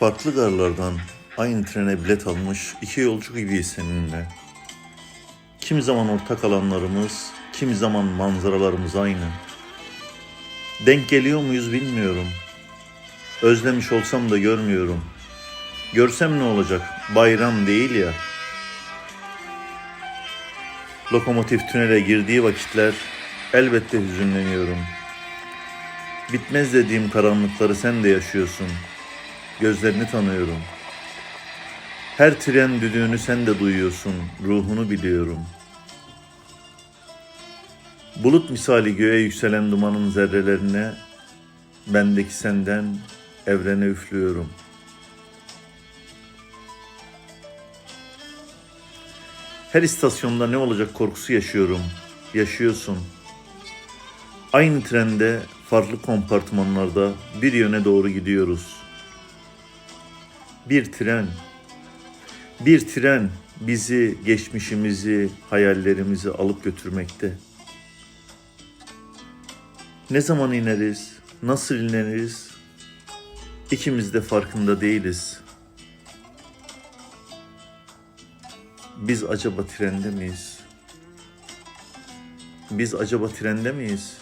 Farklı garlardan aynı trene bilet almış iki yolcu gibiyiz seninle. Kimi zaman ortak alanlarımız, kimi zaman manzaralarımız aynı. Denk geliyor muyuz bilmiyorum. Özlemiş olsam da görmüyorum. Görsem ne olacak? Bayram değil ya. Lokomotif tünele girdiği vakitler elbette hüzünleniyorum. Bitmez dediğim karanlıkları sen de yaşıyorsun. Gözlerini tanıyorum. Her tren düdüğünü sen de duyuyorsun. Ruhunu biliyorum. Bulut misali göğe yükselen dumanın zerrelerine bendeki senden evrene üflüyorum. Her istasyonda ne olacak korkusu yaşıyorum. Yaşıyorsun. Aynı trende farklı kompartmanlarda bir yöne doğru gidiyoruz. Bir tren. Bir tren bizi, geçmişimizi, hayallerimizi alıp götürmekte. Ne zaman ineriz? Nasıl ineriz? İkimiz de farkında değiliz. Biz acaba trende miyiz? Biz acaba trende miyiz?